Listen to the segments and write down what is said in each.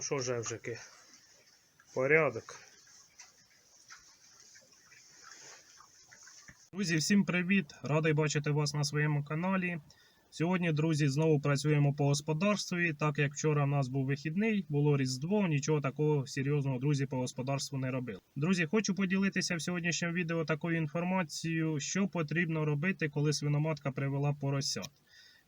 Ну що жевжики? Порядок. Друзі, всім привіт! Радий бачити вас на своєму каналі. Сьогодні, друзі, знову працюємо по господарстві. Так як вчора в нас був вихідний, було Різдво, нічого такого серйозного, друзі, по господарству не робили. Друзі, хочу поділитися в сьогоднішньому відео такою інформацією, що потрібно робити, коли свиноматка привела поросят.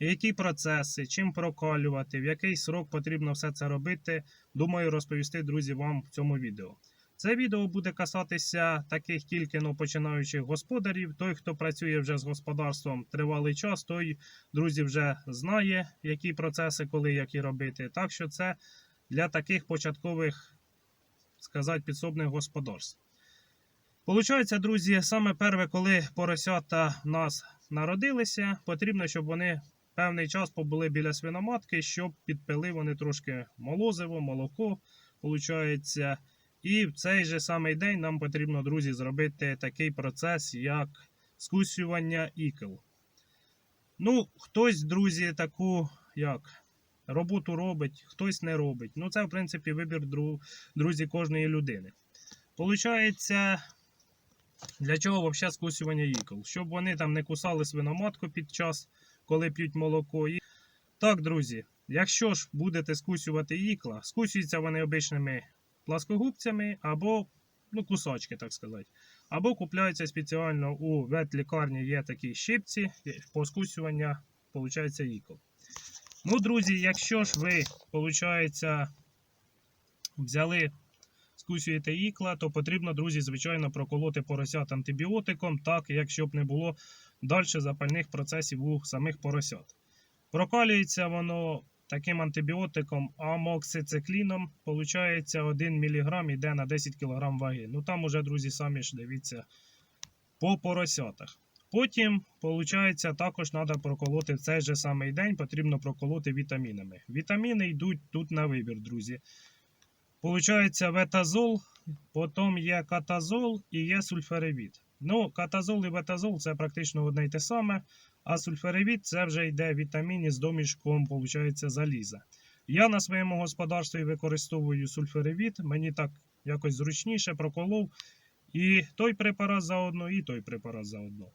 Які процеси, чим прокалювати, в який срок потрібно все це робити, думаю розповісти, друзі, вам в цьому відео. Це відео буде касатися таких тільки ну, починаючих господарів. Той, хто працює вже з господарством тривалий час, той, друзі, вже знає, які процеси, коли які робити. Так що це для таких початкових, сказати, підсобних господарств. Получається, друзі, саме перше, коли поросята в нас народилися, потрібно, щоб вони певний час побули біля свиноматки, щоб підпили вони трошки молозиво, молоко. Получається. І в цей же самий день нам потрібно, друзі, зробити такий процес, як скусювання ікл. Ну, хтось, друзі, таку як роботу робить, хтось не робить. Ну, це, в принципі, вибір, дру- друзі, кожної людини. Получається, для чого взагалі скусювання ікл? Щоб вони там не кусали свиноматку під час, коли п'ють молоко. І... Так, друзі, якщо ж будете скусювати ікла, скусюються вони обичними пласкогубцями або ну, кусочки, так сказати. Або купляються спеціально у ветлікарні є такі щипці по скусювання, виходить, ікл. Ну, друзі, якщо ж ви, виходить, взяли, скусюєте ікла, то потрібно, друзі, звичайно, проколоти поросят антибіотиком, так, якщо б не було далі запальних процесів у самих поросят. Прокалюється воно таким антибіотиком амоксицикліном, виходить 1 мг йде на 10 кг ваги. Ну там уже, друзі, самі ж дивіться по поросятах. Потім, виходить, також треба проколоти в цей же самий день, потрібно проколоти вітамінами. Вітаміни йдуть тут на вибір, друзі. Получається ветазол, потім є катазол і є сульферевіт. Ну, катазол і ветазол це практично одне й те саме. А сульферевіт це вже йде вітамін із домішком, виходить, заліза. Я на своєму господарстві використовую сульферевіт, мені так якось зручніше проколов. І той препарат заодно, і той препарат заодно.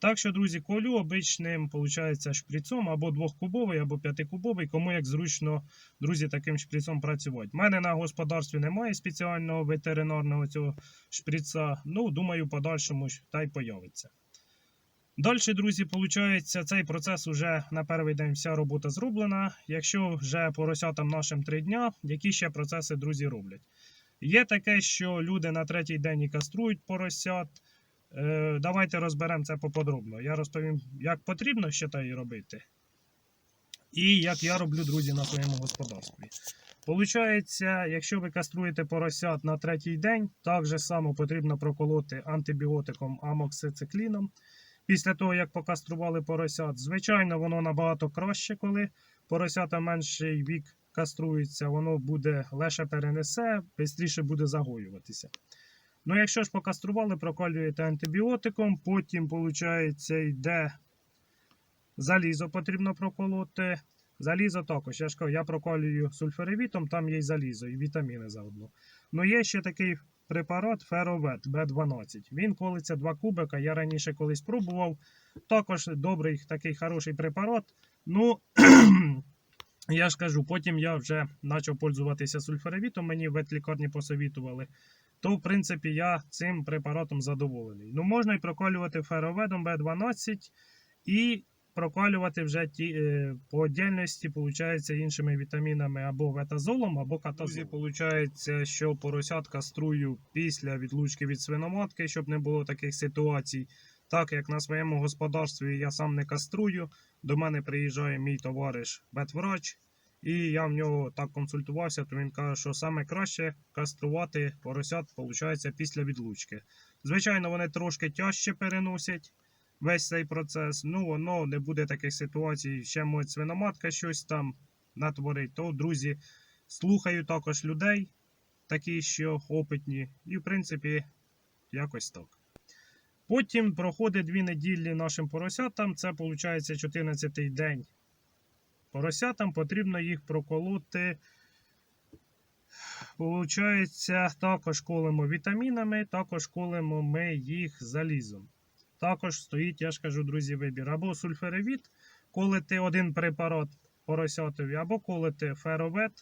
Так що, друзі, колю обичним, виходить, шприцом або двохкубовий, або п'ятикубовий, кому як зручно, друзі, таким шприцом працювати. У мене на господарстві немає спеціального ветеринарного цього шприца. Ну, думаю, подальшому та й появиться. Далі, друзі, виходить, цей процес уже на перший день вся робота зроблена. Якщо вже поросятам нашим три дня, які ще процеси, друзі, роблять? Є таке, що люди на третій день і каструють поросят. Е, давайте розберемо це поподробно. Я розповім, як потрібно ще та й робити. І як я роблю, друзі, на своєму господарстві. Получається, якщо ви каструєте поросят на третій день, так же само потрібно проколоти антибіотиком амоксицикліном. Після того, як покастрували поросят, звичайно, воно набагато краще, коли поросята менший вік каструються, воно буде легше перенесе, швидше буде загоюватися. Ну, якщо ж покастрували, проколюєте антибіотиком, потім, виходить, йде залізо потрібно проколоти. Залізо також. Я ж кажу, я проколюю сульферевітом, там є й залізо, і вітаміни заодно. Ну, є ще такий препарат Феровет Б12. Він колиться 2 кубика. Я раніше колись пробував. Також добрий такий хороший препарат. Ну, я ж кажу, потім я вже почав пользуватися сульферевітом, мені в ветлікарні посовітували. То, в принципі, я цим препаратом задоволений. Ну, можна і прокалювати фероведом Б12 і прокалювати вже ті е, по отдельності, получається, іншими вітамінами або ветазолом, або катазолом. Получається, що поросят каструю після відлучки від свиноматки, щоб не було таких ситуацій. Так як на своєму господарстві я сам не каструю, до мене приїжджає мій товариш ветврач, і я в нього так консультувався, то він каже, що саме краще каструвати поросят, виходить, після відлучки. Звичайно, вони трошки тяжче переносять весь цей процес. Ну, воно не буде таких ситуацій, ще може свиноматка щось там натворить. То, друзі, слухаю також людей, такі, що опитні, і, в принципі, якось так. Потім проходить дві неділі нашим поросятам. Це виходить 14-й день. Поросятам потрібно їх проколоти Получається, також колемо вітамінами, також колемо ми їх залізом. Також стоїть, я ж кажу, друзі, вибір. Або сульферевіт, колити один препарат поросятові, або колити феровет,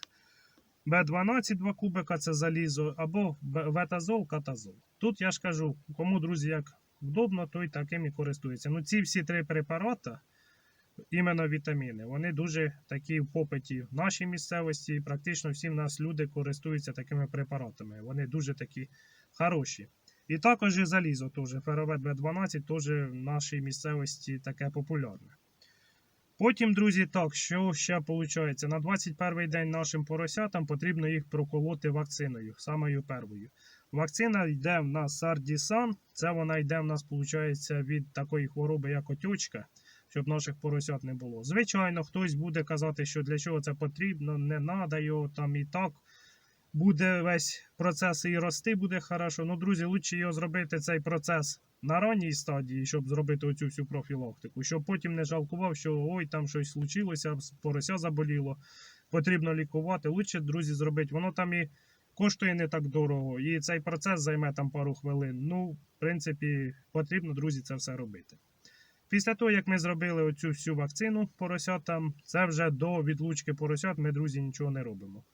Б12 2 кубика це залізо, або ветазол, катазол. Тут я ж кажу, кому, друзі, як вдобно, той таким і користується. Ну, ці всі три препарати, іменно вітаміни, вони дуже такі в попиті в нашій місцевості. Практично всі в нас люди користуються такими препаратами. Вони дуже такі хороші. І також і залізо, теж феровет Б12, теж в нашій місцевості таке популярне. Потім, друзі, так, що ще виходить? На 21 день нашим поросятам потрібно їх проколоти вакциною, самою первою. Вакцина йде в нас Сардісан, це вона йде в нас, виходить, від такої хвороби, як отючка, щоб наших поросят не було. Звичайно, хтось буде казати, що для чого це потрібно, не треба його там і так. Буде весь процес і рости буде хорошо. Ну, друзі, лучше його зробити цей процес на ранній стадії, щоб зробити оцю всю профілактику, щоб потім не жалкував, що ой, там щось случилося, порося заболіло, потрібно лікувати. Лучше, друзі, зробити. Воно там і коштує не так дорого, і цей процес займе там пару хвилин. Ну, в принципі, потрібно, друзі, це все робити. Після того, як ми зробили оцю всю вакцину поросятам, це вже до відлучки поросят, ми, друзі, нічого не робимо.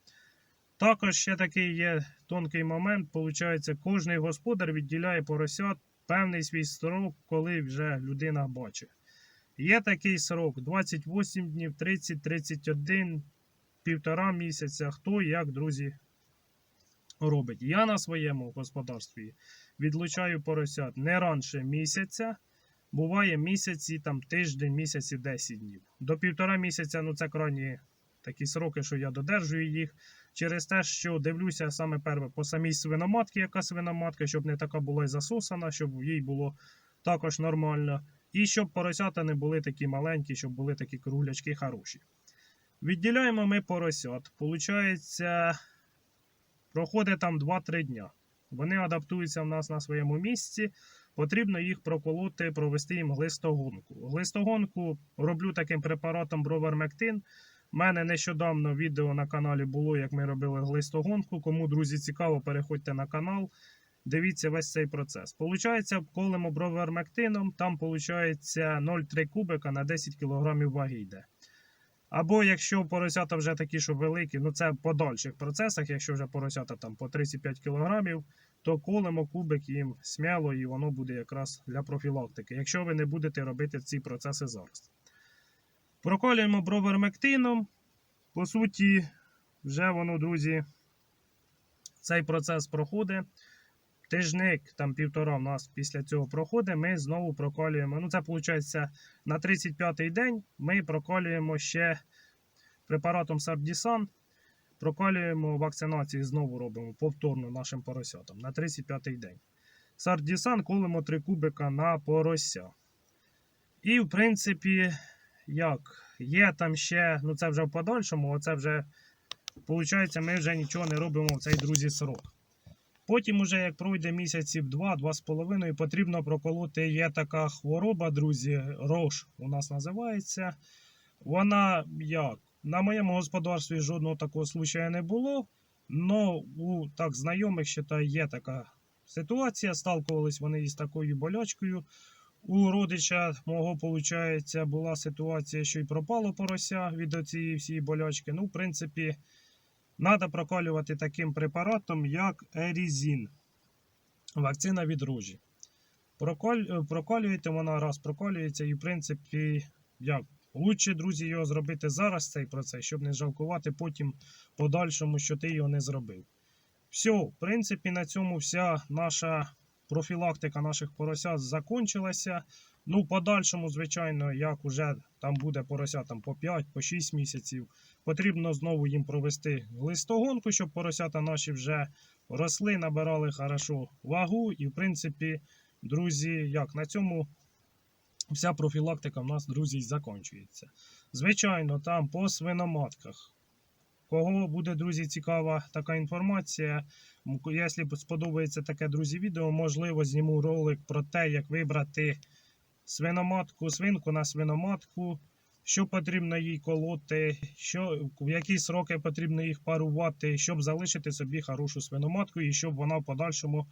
Також ще такий є тонкий момент. Получається, кожний господар відділяє поросят певний свій срок, коли вже людина бачить. Є такий срок 28 днів, 30, 31, півтора місяця. Хто як, друзі, робить. Я на своєму господарстві відлучаю поросят не раніше місяця. Буває місяці, там тиждень, місяці 10 днів. До півтора місяця, ну це крайні такі сроки, що я додержую їх. Через те, що дивлюся саме перше по самій свиноматці, яка свиноматка, щоб не така була й засосана, щоб їй було також нормально. І щоб поросята не були такі маленькі, щоб були такі круглячки хороші. Відділяємо ми поросят. Получається, проходить там 2-3 дня. Вони адаптуються в нас на своєму місці. Потрібно їх проколоти, провести їм глистогонку. Глистогонку роблю таким препаратом бровермектин. У мене нещодавно відео на каналі було, як ми робили глистогонку. Кому, друзі, цікаво, переходьте на канал. Дивіться весь цей процес. Получається, колемо бровермектином, там виходить 0,3 кубика на 10 кг ваги йде. Або якщо поросята вже такі, що великі, ну це в подальших процесах, якщо вже поросята там по 35 кг, то колемо кубик їм сміло і воно буде якраз для профілактики, якщо ви не будете робити ці процеси зараз. Проколюємо бровермектином. По суті, вже воно, друзі, цей процес проходить. Тижник, там півтора у нас після цього проходить, ми знову проколюємо. Ну, це виходить на 35-й день ми проколюємо ще препаратом Сардісан. Проколюємо вакцинацію, знову робимо повторно нашим поросятам на 35-й день. Сардісан колимо 3 кубика на порося. І, в принципі, як? Є там ще, ну це вже в подальшому, оце вже, виходить, ми вже нічого не робимо в цей друзі срок. Потім, уже як пройде місяців 2-2,5, потрібно проколоти. Є така хвороба, друзі, рош у нас називається. Вона як? На моєму господарстві жодного такого случаю не було. Но у так знайомих та є така ситуація. Сталкувались вони із такою болячкою. У родича мого, виходить, була ситуація, що й пропало порося від цієї всієї болячки. Ну, в принципі, треба проколювати таким препаратом, як Ерізін. Вакцина від рожі. Проколь, е, проколюєте, вона раз проколюється, і, в принципі, як лучше, друзі, його зробити зараз цей процес, щоб не жалкувати потім подальшому, що ти його не зробив. Все, в принципі, на цьому вся наша профілактика наших поросят закончилася. Ну, в подальшому, звичайно, як уже там буде поросятам по 5, по 6 місяців, потрібно знову їм провести листогонку, щоб поросята наші вже росли, набирали хорошо вагу. І, в принципі, друзі, як на цьому вся профілактика в нас, друзі, закінчується. Звичайно, там по свиноматках. Кого буде, друзі, цікава така інформація, якщо сподобається таке, друзі, відео, можливо, зніму ролик про те, як вибрати свиноматку, свинку на свиноматку. що потрібно їй колоти, що, в які сроки потрібно їх парувати, щоб залишити собі хорошу свиноматку і щоб вона в подальшому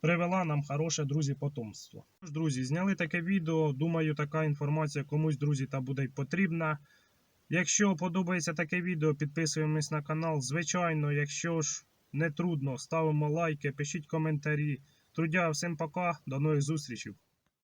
привела нам хороше, друзі, потомство. Друзі, зняли таке відео. Думаю, така інформація комусь, друзі, та буде потрібна. Якщо подобається таке відео, підписуємось на канал. Звичайно, якщо ж не трудно, ставимо лайки, пишіть коментарі. Трудя, всім пока, до нових зустрічей.